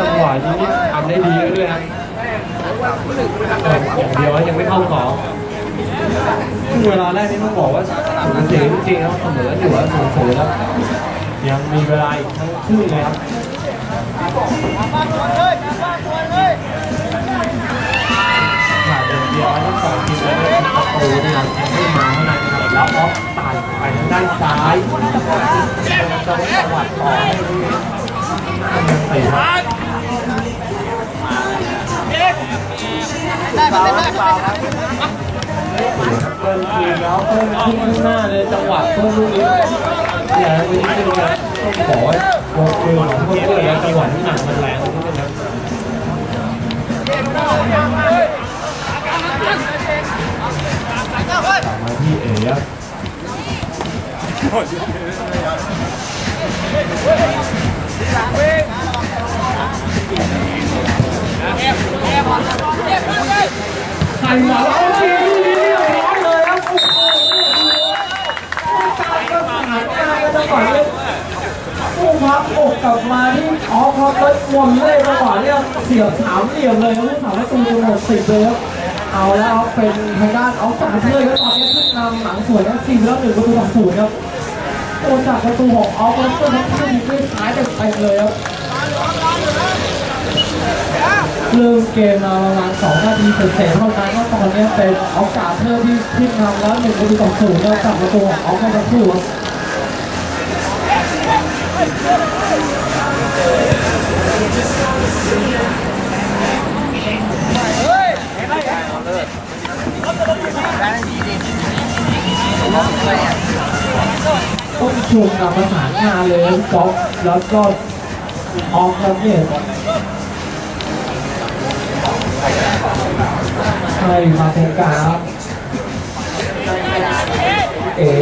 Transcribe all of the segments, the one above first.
จังหวะนี้ทำได้ดีด้วยนะอย่างเดียวยังไม่เข้ากรอบครึ่งเวลาแรกนี่ต้องบอกว่าสูสีจริงๆแล้วเสมออยู่ว่าสูสีแล้วยังมีเวลาอีกทั้งครึ่งเลยครับ ดอย่างเดียวทั้งสองทีมแล้วก็ประตูนี่ครับยังไม่มาเท่านั้นครับแล้วออฟตัดไปทางด้านซ้ายจังหวะต่อให้ยังเตะครับเพิ่มทีมแล้วเพิ่มขึ้นข้างหน้าเลยจังหวะเพิ่มลูกนี้อย่าไปนิดนึงนะต้องบอกว่าวงมือของพวกเพื่อนแล้วจังหวะที่หนักมันแรง ใส่หัวแล้วทีนี้เรียบร้อยเลยครับโอ้โหการประสานงานกันจังหวะนี้ผู้พับอกกลับมาที่ออฟครับแล้ววนเล่จังหวะนี้เสียบสามเหลี่ยมเลยครับสามประตูจนหมดสิบเลยครับเอาแล้วเป็นทางด้านออฟการเลยครับตอนนี้ขึ้นนำหลังสวยครับสี่แล้วหนึ่งประตูต่อศูนย์ครับ โอ้จากประตูของออฟแล้วก็ทั้งคู่มีด้วยซ้ายเต็มๆเลยครับเริ่มเกมมาประมาณ2นาทีเศษเท่านั้นก็ตอนนี้เป็นออกาสเพิ่มที่ขึ้นำแล้วหนึ่งประตูต่อศูนย์แล้วกลับประตูของออกมาทั้งคู่ครับ ต้องชมกับประสานงานเลยจ๊อบแล้วก็ออกครับเนี่ยให้มาตรงกลางครับเอ๋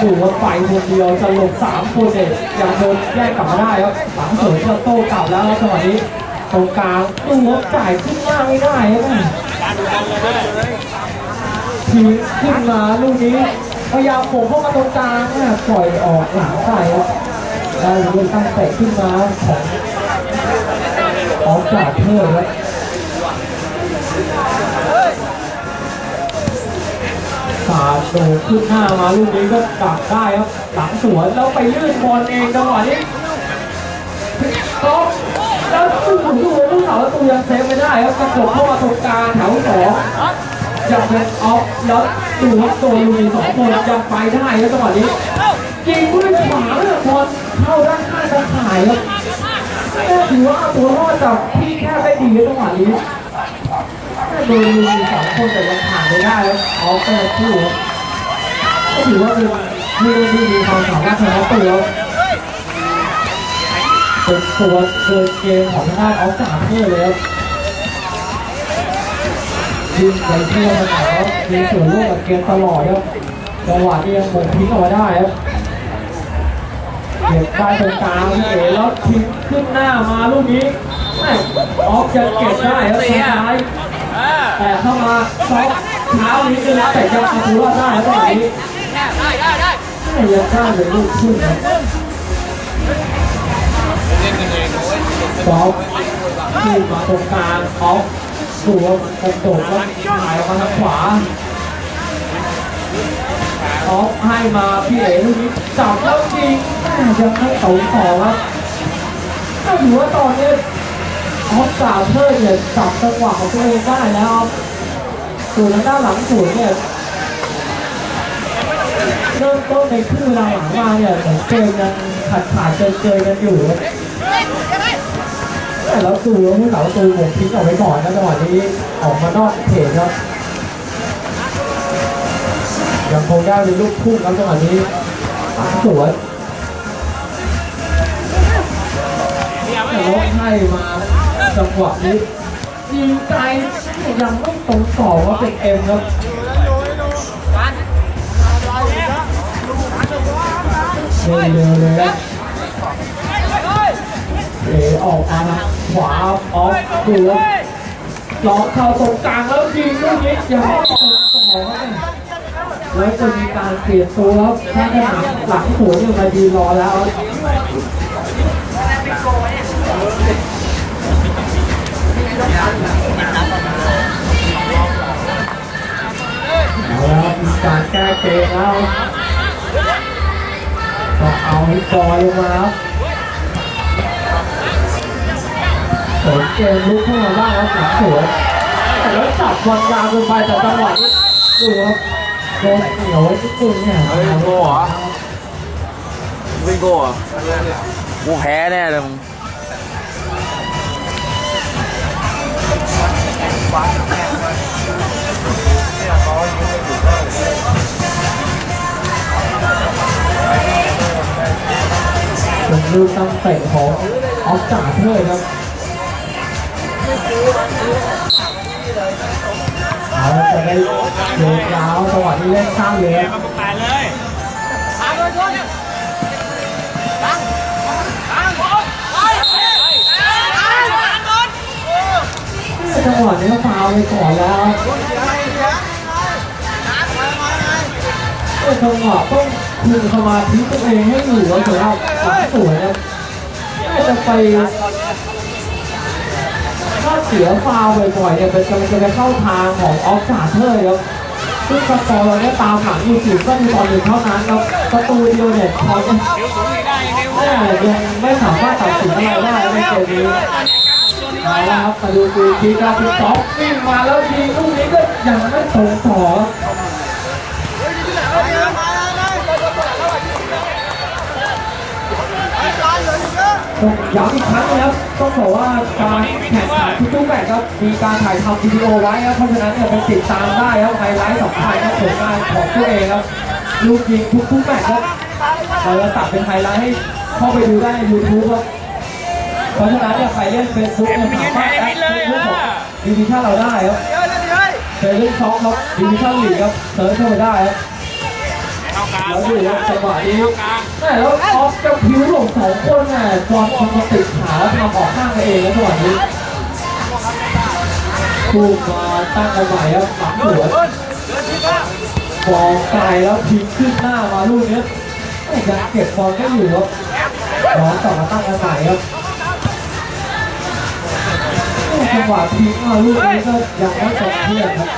ดูว่าไปคนเดียวจะลงสามคนเด็กยังโดนแยกกลับมาได้ครับหลังสวนจะโต้กลับแล้วครับจังหวะนี้ตรงกลางดูว่าจ่ายขึ้นมาไม่ได้ครับทีมขึ้นมาลูกนี้ พยายามโผล่เข้ามาตรงกลางนี่ยปล่อยออกหลังไปครับได้ลูกตั้งเตะขึ้นมาของออกจากเพื่อครับสาโดขึ้นหน้ามาลูกนี้ก็ดักได้ครับหลังสวนแล้วไปลื่นบอลเองจังหวะนี้ก็แล้วซึ่งผมดูว่าผู้สาวประตูยังเซฟไม่ได้ครับกระโดดเข้ามาตรงกลางแถวสอง ยังเป็นออฟแล้วดูว่าตัวลูกนี้สองคนยังไปได้ครับจังหวะนี้ยิงด้วยขวาเลยบอลเข้าด้านข้างตะข่ายครับแม่ถือว่าเอาตัวรอดจากที่แค่ได้ดีครับจังหวะนี้โดยมีสองคนแต่ยังผ่านไม่ได้แล้วออฟเป็นคู่ก็ถือว่าเป็นผู้เล่นที่มีความสามารถชนะตัวเป็นตัวเดินเกมของทางด้านออฟสามเพื่อเลยครับ ยิงไปเที่ยวมาแล้วมีส่วนร่วมกับเกมตลอดครับจังหวะที่ยังหมงทิ้งเอาไว้ได้ครับเก็บได้ตรงกลางพี่เอ๋แล้วทิ้งขึ้นหน้ามาลูกนี้แม่ออฟจะเก็บได้ครับสุดท้ายแต่เข้ามาซอกเท้านิดนึงแล้วแต่ยังเอาตัวรอดได้แล้วตอนนี้ไม่ยังกล้าเลยลูกขึ้นครับซอกขึ้นมาตรงกลางออฟ ตัวกระโดดแล้วถ่ายออกมาทางขวาออฟให้มาพี่เอ๋ลูกนี้จับแล้วจริงแม่ยังไม่ตรงต่อครับก็ถือว่าตอนนี้ออฟกาเทอร์เนี่ยจับจังหวะของตัวเองได้แล้วส่วนทางด้านหลังสวนเนี่ยเริ่มต้นในครึ่งเวลาหลังมาเนี่ยเหมือนเกมยังขาดขาดเจอเจอกันอยู่ แต่แล้วตูแล้วผู้สาตูผมทิ้งออกไปก่อนนะจังหวะนี้ออกมานอกเขตครับยังคงได้เป็นลูกพุ่งครับจังหวะนี้สวยล็อกให้มาจังหวะนี้ยิงไกลยังไม่ตรงต่อว่าเป็นเอ็มครับเร็วๆเลยเอออกมา ขวาออกดูล็อกเข้าตรงกลางแล้วยิงลูกนี้ยาวตรงต่อแล้วจะมีการเปลี่ยนตัวครับแค่ขนาดหลังสวนยังมายืนรอแล้วเอาแล้วมีการแก้เกมแล้วก็เอาให้บอยลงมาครับ สวนเกมลุกเข้ามาบ้างครับหลังสวนแต่แล้วจับวางยาวลงไปแต่จังหวะนี้ดูครับโดนเหนียวไว้นิดนึงเนี่ยเฮ้ยโง่เหรอไม่โก้เหรอกูแพ้แน่เลยมึงเป็นลูกตั้งเตะของออฟจ่าเทอร์ครับ เอาจะได้เดินยาวจังหวะที่เล่นข้ามเลยครับจังหวะนี้ฟาวไปก่อนแล้วจังหวะต้องคุมสมาธิตัวเองให้อยู่แล้วสำหรับหลังสวยนะจะไป ถ้าเสียฟาวบ่อยๆเนี่ยเป็นจะจะไปเข้าทางของออฟซาเทอร์ครับซึ่งสกอร์เราเนี่ยตามหลังอยู่สิบก็มีตอนหนึ่งเท่านั้นครับประตูเดียวเนี่ยพอจะแม่ยังไม่สามารถตัดสินอะไรได้ในเกมนี้เอาละครับมาดูคือทีการพิท็อปวิ่งมาแล้วทีลูกนี้ก็ยังไม่ตรงต่อ ย้ำอีกครั้งนะครับต้องบอกว่าการแข่งขันทุกๆแมตช์ครับมีการถ่ายทำวิดีโอไว้ครับเพราะฉะนั้นเนี่ยไปติดตามได้ครับไฮไลท์สำคัญครับผลงานของตัวเองครับลูกยิงทุกๆแมตช์ครับเราจะตัดเป็นไฮไลท์ให้เข้าไปดูได้ในยูทูบครับเพราะฉะนั้นเนี่ยใครเล่นเฟซบุ๊กเนี่ยสามารถแอดเฟซบุ๊กของดิวิชั่นเราได้ครับเฟซบุ๊กช็อปครับดิวิชั่นลีกครับเซิร์ชเข้าไปได้ครับ แล้วดูว่าจังหวะนี้แม่แล้วออฟกับพิวหลงสองคนน่ะบอลคนมาติดขาแล้วทำออกข้างกันเองแล้วจังหวะนี้ถูกมาตั้งกันใหม่ครับหลังสวนบอลไกลแล้วพลิกขึ้นหน้ามาลูกนี้แม่ยังเก็บบอลก็อยู่ครับน้องต่อมาตั้งกันใหม่ครับจังหวะทิ้งมาลูกนี้ก็ยังไม่ตกเพื่อนครับ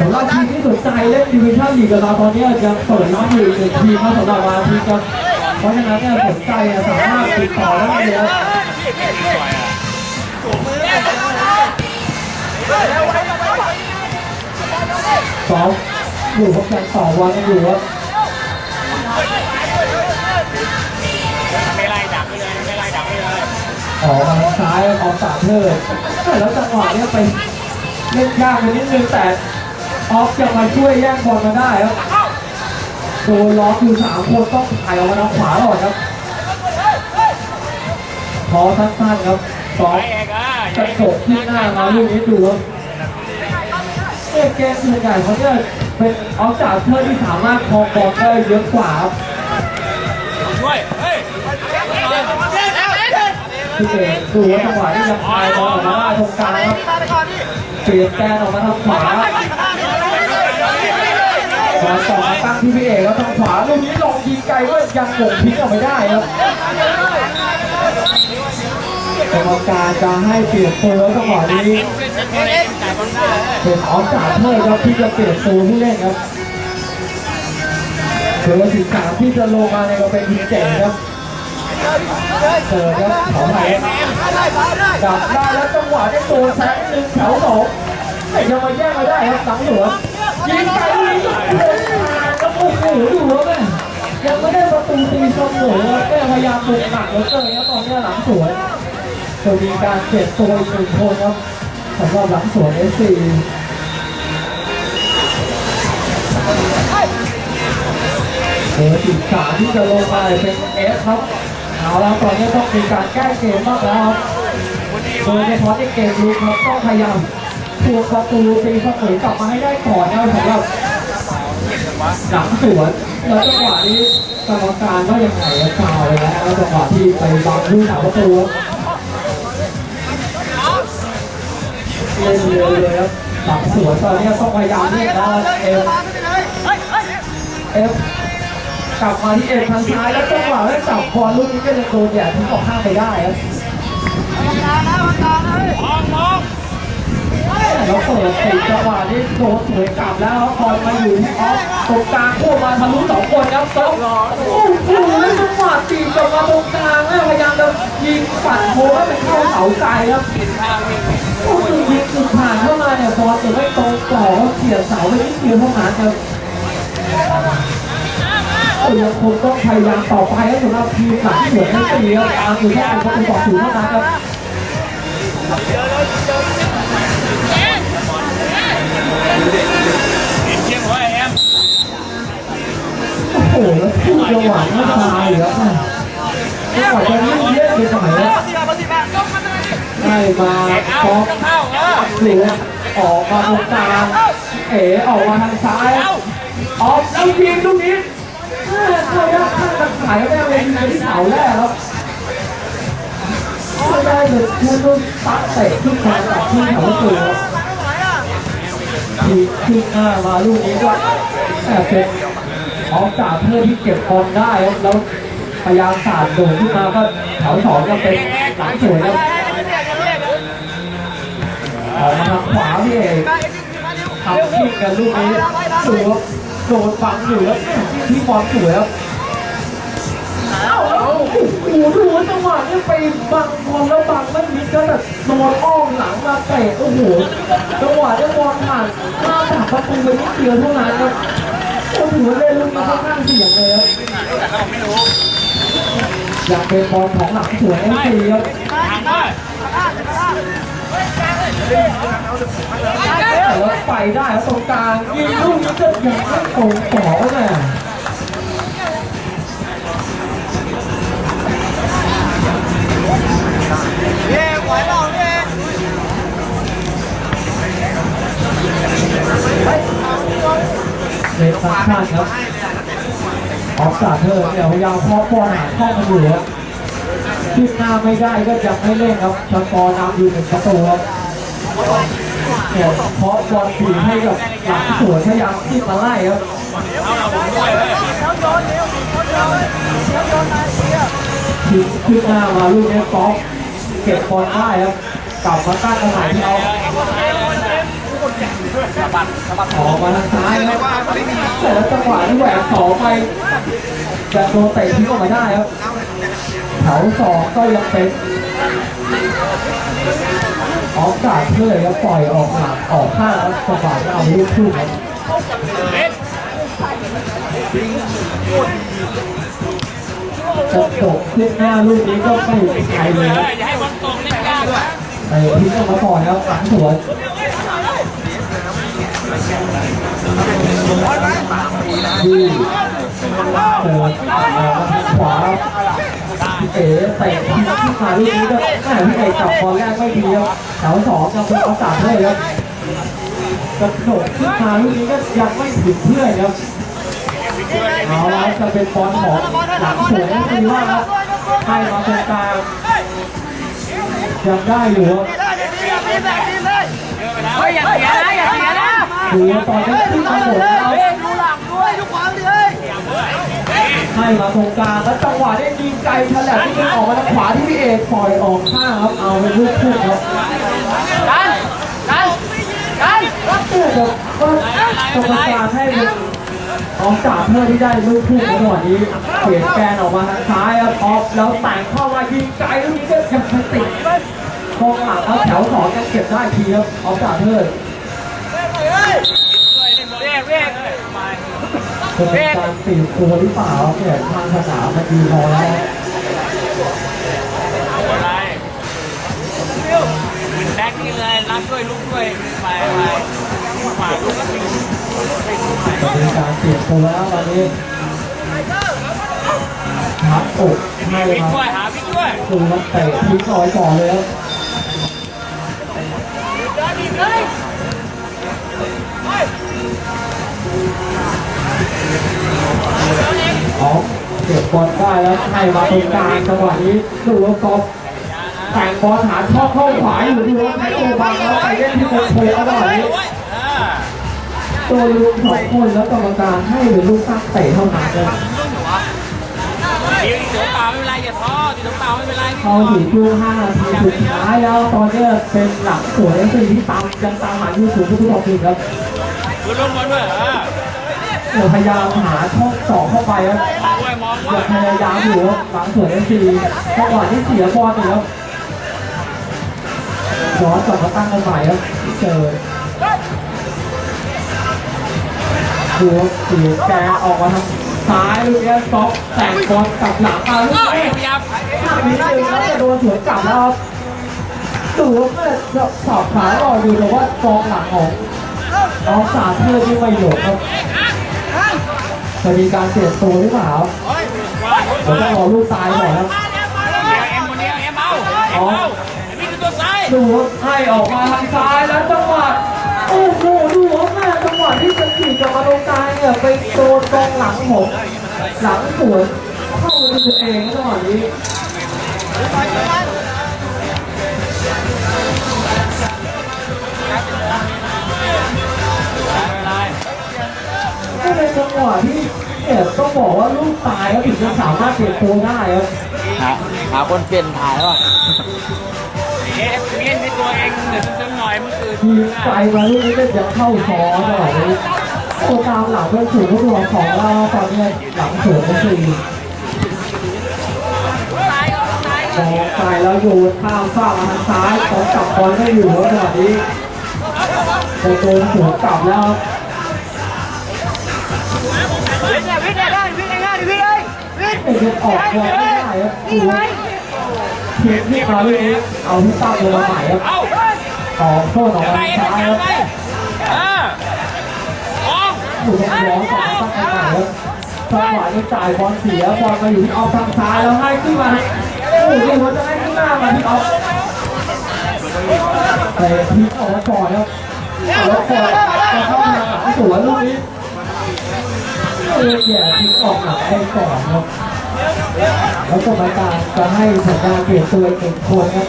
สำหรับทีมที่สนใจเล่นดิวิชั่นลีกกับเราตอนนี้ยังเปิดรับอยู่อีกหนึ่งทีมครับสำหรับมาทีครับเพราะฉะนั้นเนี่ยสนใจสามารถติดต่อได้เลยครับสองอยู่พบกันต่อวันกันอยู่ครับไม่ไล่ดักไปเลยไม่ไล่ดักไปเลยออกมาทางซ้ายออกสามเทิร์แล้วจังหวะเนี้ยไป เล่นยากไปนิดนึงแต่ออฟจะมาช่วยแย่งบอลมาได้ครับโดนล็อกคือสามคนต้องถ่ายออกมาทางขวาก่อนครับพอสั้นๆครับสองกระโดดที่หน้ามาลูกนี้ดูครับเกมส่วนใหญ่เขาเนี่ยเป็นออฟจากเทอร์ที่สามารถครองบอลได้เยอะกว่าครับช่วยเฮ้ยพี่เอกดูว่าจังหวะที่ยังพายบอลออกมาตรงกลางครับ เปลี่ยนแกนออกมาทางขวาครับอลต่อมาตั้งที่พี่เอกแล้วทางขวาลูกนี้ลงยิงไกลก็ยังหลงทิ้งออกไปได้ครับกรรมการจะให้เปลี่ยนตัวแล้วจังหวะนี้เป็นออฟจากเทอร์ครับที่จะเปลี่ยนตัวผู้เล่นครับเบอร์สิบสามที่จะลงมาในก็เป็นทีเจ๋งครับ เจอครับขอไปดับได้แล้วจังหวะได้ตัวแซงหนึ่งแถวสองแต่ยังมาแย่งมาได้ครับหลังหัวยิงไกลยิงโอ้โหแล้วโอ้โหดูแล้วแม่ยังไม่ได้ประตูตีเสมอแม่พยายามบุกหนักเหลือเกินครับตอนนี้หลังสวนจะมีการเปลี่ยนตัวอีกหนึ่งคนครับสำหรับหลังสวนเอสซีเบอร์สิบสามที่จะลงมาเป็นเอสครับ เอาแล้วตอนนี้ต้องมีการแก้เกมบ้างแล้วครับโดยเฉพาะในเกมลุกครับต้องพยายามทวงประตูตีเสมอกลับมาให้ได้ก่อนนะครับสำหรับหลังสวนแล้วจังหวะนี้กรรมการก็ยังไงฟาวไปแล้วแล้วจังหวะที่ไปบังผู้สาวประตูเล่นเร็วเลยครับหลังสวนตอนนี้ต้องพยายามเรียกแล้วเอฟเอฟ กลับมาที่เอฟทางซ้ายแล้วจังหวะที่จับบอลลูกนี้ก็จะโดนแย่ทิ้งออกข้างไปได้ครับมองมองแล้วเปิดติดจังหวะนี้โดนสวยกลับแล้วบอลมาอยู่ที่ออฟตรงกลางพวกมาทะลุสองคนครับต้องโอ้โหจังหวะตีกลับมาตรงกลางพยายามจะยิงปัดโค้งให้เป็นเข้าเสาไกลครับโอ้โหยิงสุดผ่านเข้ามาเนี่ยบอลจะไม่ตรงต่อก็เสียเสาไปนิดเดียวเท่านั้นครับ ยังคงต้องพยายามต่อไปครับสำหรับทีมหลังสวนนั่นเองครับตามอยู่แค่เป็นประตูต่อศูนย์เท่านั้นครับเอ็มเชียงหัวเอ็มโอ้โหแล้วคู่จังหวะน่าตายอยู่ครับจังหวะจะเล่นเยอะไปหน่อยครับได้มาเอาฟอกต้องเข้าเออหรือออกมาตรงกลางเอ๋ออกมาทางซ้ายออกแล้วยิงลูกนี้เข้ายัด ขายได้เลยยิงไปที่เสาแรกครับไม่ได้เลยคือลูกตัดเตะขึ้นมาจากที่แถวประตูครับทีขึ้นหน้ามาลูกนี้ก็แอบเป็นออกจากเพื่อที่เก็บบอลได้ครับแล้วพยายามสาดโด่งขึ้นมาก็แถวสองก็เป็นหลังสวยครับออกมาทางขวาพี่เอกทำทิ้งกันลูกนี้สวยโดนฝังอยู่แล้วที่บอลสวยครับ อ้าวโอ้โหดูว่าจังหวะนี้ไปบังบอลแล้วบังไม่มิดก็แบบโดนอ้อมหลังมาเตะโอ้โหจังหวะที่บอลผ่านหน้าจากประตูไปนิดเดียวเท่านั้นครับโอ้โหเล่นลูกนี้ค่อนข้างเสี่ยงเลยครับอยากเป็นบอลของหลังสวนเอ็มซีครับทางด้แต่ว่าไปได้ครับตรงกลางยิงลูกนี้จะยังไม่ตรงต่อก็แน่ เด็กสักชาติครับออกจาเธอเนี่ยพยายามเคาะบอลหาช่องมันอยู่ครับขึ้นหน้าไม่ได้ก็ยังไม่เล่นครับชกรนำอยู่หนึ่งประตูครับเนี่ยเพราะบอลผีให้กับหลังสวนพยายามที่มาไล่ครับเอาเราผมด้วยเลยทีมขึ้นหน้ามาลูกนี้ฟอกเก็บบอลได้ครับกลับมาตั้งกระหน่ายที่เอา ออกมาทางซ้ายครับแต่แล้วจังหวะที่แหวกสองไปจะโดนเตะทิ้งออกมาได้ครับแถวสองก็ยังเป็นออกกาดเพื่อครับปล่อยออกหลังออกข้างครับจังหวะที่เอาลูกทุ่งครับเอ็มจะตกขึ้นหน้าลูกนี้ก็ไม่อยู่ในใจเลยเอคอรับอย่าให้บอลตกเล่นยากนะเออทิ้งออกมาก่อนแล้วหลังสวน ดีเปิดอขวาเอ๋เตะทิ้งขึ้นมาลูกนี้ก็แม่พี่เอกจับบอลแรกไม่ดีครับแถวสองยังเป็นโอกาสให้ครับกระโดดขึ้นมาลูกนี้ก็ยังไม่ถึงเพื่อนครับเอาล้วจะเป็นบอลของหลังสวนนั่นคือว่าครับให้มาตรงกลางยังได้อยู่ครับเฮ้ยอย่าเสียนะอย่า เสียนะดูว่าตอนนี้ขึ้นมาหมดแล้วดูหลังด้วยดูขวาเลยให้มาตรงกลางแล้วจังหวะได้ยิงไกลฉลับที่ยิงออกมาทางขวาที่พี่เอกปล่อยออกข้างครับเอาเป็นลูกคู่ครับดันดันดันเพื่อจะก็กรรมการให้เป็นออกจากเพื่อที่ได้ลูกคู่ในจังหวะนี้เปลี่ยนแกนออกมาทางซ้ายครับออฟแล้วแต่งเข้ามายิงไกลลูกนี้ก็ยังไม่ติดกองหลังแล้วแถวสองยังเก็บได้ทีครับออกจากเพื่อ เป็นการตีตัวหรือเปล่าเนี่ยทางสนามมันดีพอแล้วอะไรเป็นแบ็คนี่เลยรับด้วยลุกด้วยไปไปขวาลุกแล้วเป็นการเปลี่ยนตัวแล้วตอนนี้ทับอกให้วิ่งมาด้วยหาวิ่ด้วยคือมันเตะทิ้งลอยก่อนเลยครับ เก็บบอลได้แล้วให้มาตรงกลางจังหวะนี้ดูว่ากอล์ฟแต่งบอลหาช่องเข้าขวาอยู่ดูว่าใช้ตัวบังแล้วไปเล่นที่โคโคจังหวะนี้ตัวลุงสองคนแล้วกรรมการให้หรือลูกตั้งเตะเท่านั้นเลยเปล่าไม่เป็นไรอย่าท้อตีตัวเปล่าไม่เป็นไรพี่เขาถึงช่วง5นาทีสุดท้ายแล้วตอนนี้เป็นหลังสวยสิ่งที่ตามยังตามหายู่สูงทุกทุกทีครับดูลงบอลด้วยเออ เดี๋ยวพยายามหาช่องสองเข้าไปครับมองด้วยมองด้วพยายามอยู่ครับหลังสวยเอซีจังหวะที่เสียบอลเนี่ครับย้อนกลับมาตั้งกันใหม่ครับเจอดูครับสีแกออกมาทางซ้ายลูกนี้ซ็อกแต่งบอลกลับหลังมาลูกเฮ้ยนี้ายามนิดนึงแล้วจะโดนสวนกลับแล้วครับดูว่าสอบขาออกอยู่แต่ว่ากองหลังของน้องสาเพื่อที่ไม่หลบครับ จะมีการเปลี่ยนตัวหรือเปล่าเดี๋ยวต้องรอลูกตายก่อนครับดูให้ออกมาทางซ้ายแล้วจังหวะโอ้โหดูว่าแม่จังหวะที่จะขี่กลับมาตรงกลางเนี่ยไปโดนกองหลังผมหลังสวนเข้าไปตัวเองจังหวะนี้ เป็นจังหวะที่เนี่ยต้องบอกว่าลูกตายแล้วถึงจะสามารถเปลี่ยนตัวได้ครับหาหาคนเปลี่ยนถ่ายว่ะเอ็มเลี้ยนในตัวเองเดี๋ยวซึมๆหน่อยมันคือทีมใจมาลูกนี้ก็ยังเข้าซ้อนตลอดเลยตัวตามหลังเป็นสูงก็ตัวของเราตอนนี้หลังสวนก็คือมองไปแล้วโยนข้ามฟ้ากมาทางซ้ายของกลับบอลไม่อยู่แล้วจังหวะนี้โดนสวนกลับแล้ว วิ่งเด็กออกบอลไม่ได้ครับคือเทียบที่มาเลูกนี้เอาที่ตั้งลงมาใหม่ครับเอาต่อโทษออไปมาเอ็มซ้ายเอครับอยู่ในร้องสองตั้งใหม่ครับจังหวะนี้จ่ายบอลเสียบอลมาอยู่ที่ออฟทางซ้ายแล้วให้ขึ้นมาโอ้โหเดี๋ยวจะให้ขึ้นหน้ามาที่ออฟเตะทิ้งออกมาก่อนครับแล้วก่อนจะเข้าทาหลังสวนลูกนี้เออแย่ยทิ้งออกหลังไปก่อนครับ แล้วกรรมการจะให้สัญญาเปลี่ยนตัวอีกหนึ่งคนครับ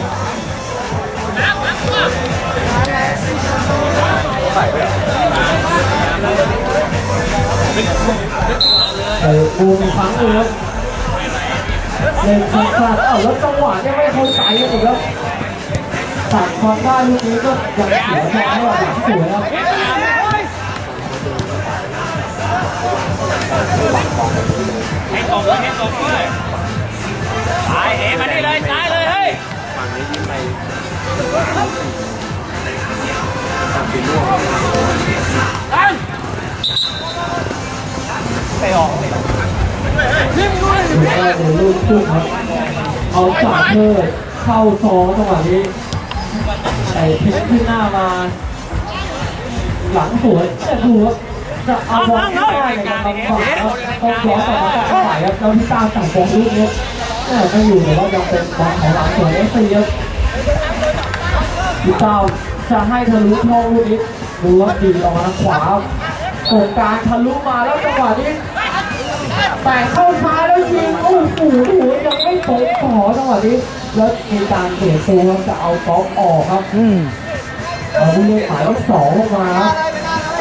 เออปูมีครั้งหนึงครับเล่นชัดชัดเอ้าแล้วจังหวะเนี่ยไม่เข้าใจกันอีกครับตัดความได้ลูกนี้ก็ยังเสียใจว่าหลังสวยครับให้ ตกเลยให้ตกเลยซ้ายเอมานี่เลยซ้ายเลยเฮ้ยฝั่งนี้ยิ้มไปตั้งไปออกดูว่าเดี๋ยวลูกขึ้นครับเอาสามเธอเข้าซองจังหวะนี้ใส่พลิกขึ้นหน้ามา หลังสวยแต่ดูว่า จะเอาบอลให้ได้ในกำลังขวาครับต้องย้อนกลับมาตั้งใหม่ครับแล้วที่ตามสั่งบอลลูกนี้แม่ไม่อยู่แต่ว่ายังเป็นบอลของหลังสวยเอฟซีครับพี่เต้าจะให้ทะลุช่องลูกนี้ดูว่าดีออกมาขวาตรงกลางทะลุมาแล้วจังหวะนี้แต่เข้าซ้ายแล้วยิงโอ้โหหัวยังไม่ตกขอจังหวะนี้แล้วมีการเปลี่ยนตัวจะเอากอล์ฟออกครับอืมเอาผู้เล่นหมายเลขสองลงมา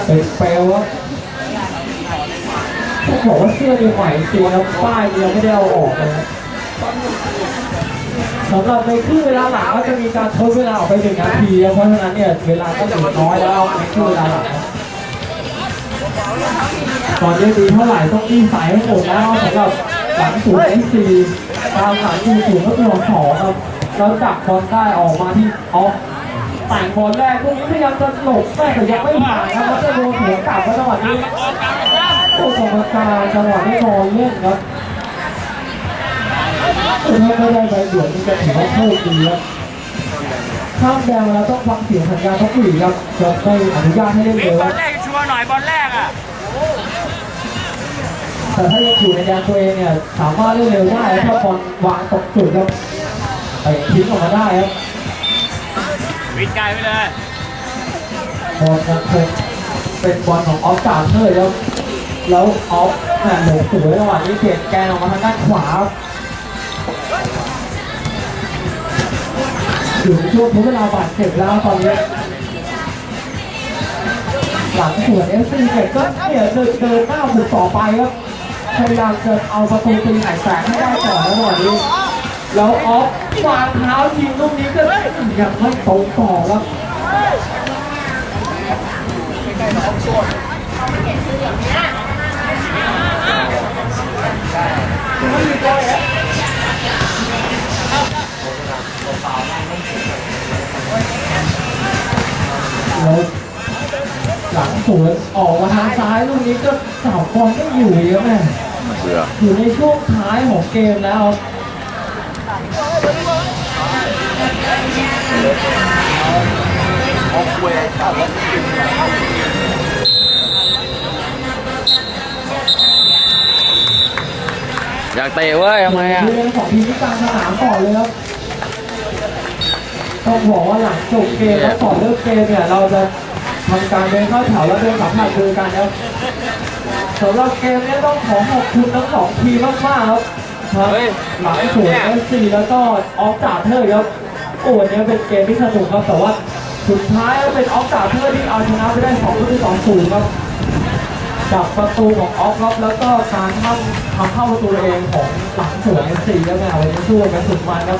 เป็นเปลวครับ ต้องบอกว่าเสื้อนี่ใหม่จริงครับป้ายยังไม่ได้เอาออกเลยนะสำหรับในครึ่งเวลาหลังก็จะมีการทดเวลาออกไปหนึ่งนาทีเพราะฉะนั้นเนี่ยเวลาก็เหลือน้อยแล้วในครึ่งเวลาหลังตอนนี้มีเท่าไหร่ต้องรีบใส่ให้หมดแล้วสำหรับหลังศูนย์เอซีตามหลังศูนย์ศูนย์ก็ตัวสองครับแล้วจับบอลได้ออกมาที่ออฟแต่งบอลแรกพวกนี้พยายามจะหลบแม่แต่ยังไม่ผ่านครับแล้วจะโดนหัวกลับแล้วจังหวะนี้ ออกกลางกลางผู้กรรมการจังหวะนี้นอนเล่นครับถ้าไม่ได้ใบเหลืองนี่จะถือว่าโชคดีครับข้ามแดงแล้วต้องฟังเสียงสัญญาณต้องหลีครับจะไม่อนุญาตให้เล่นวิ่เร็งวบอลแรกชัวร์หน่อยบอลแรกอะแต่ถ้ายังอยู่ในแดนตัวเองเนี่ยสามารถเล่นเร็วได้ถ้าบอลวางตกจุดครับไปทิ้งออกมาได้ครับวิ่งไกลไปเลยบอลยังคงเป็นบอลของออฟการ์เนอร์ครับ แล้วออฟแหม่หลงสวยจังหวะนี้เปลี่ยนแกนออกมาทางด้านขวาครับอยู่ในช่วงทดเวลาบาดเจ็บแล้วตอนนี้หลังสวนเอฟซีเสร็จก็เนี่ยเดินเดินหน้าบุกต่อไปครับพยายามจะเอาประตูตีไหนแตกให้ได้ก่อนแล้วหน่อยนี้แล้วออฟวางเท้ายิงลูกนี้ก็ยังไม่ตรงต่อครับ แล้วหลังสวนออกมาทางซ้ายลูกนี้ก็สาวบอลไม่อยู่เยอะแม่เสืออยู่ในช่วงท้ายของเกมแล้วอ ยากเตะเว้ยทำไมอะเรื่องของทีมที่กลางสนามก่อนเลยครับต้องบอกว่าหลังจบเกมแล้วก่อนเลิกเกมเนี่ยเราจะทำการเดินเข้าแถวแล้วเดินสัมผัสมือกันครับสำหรับเกมนี้ต้องขอขอบคุณทั้งสองทีมมากๆครับทั้งหลังสวนเอฟซีแล้วก็ออฟจ่าเทอร์ครับโอ้วันนี้เป็นเกมที่สนุกครับแต่ว่าสุดท้ายเป็นออฟจ่าเทอร์ที่เอาชนะไปได้สองประตูต่อศูนย์ครับ จากประตูของออฟครับแล้วก็การทำทำเข้าประตูเองของหลังสวนเอฟซีแล้วแม่วันนี้สู้กันสุดมันครับ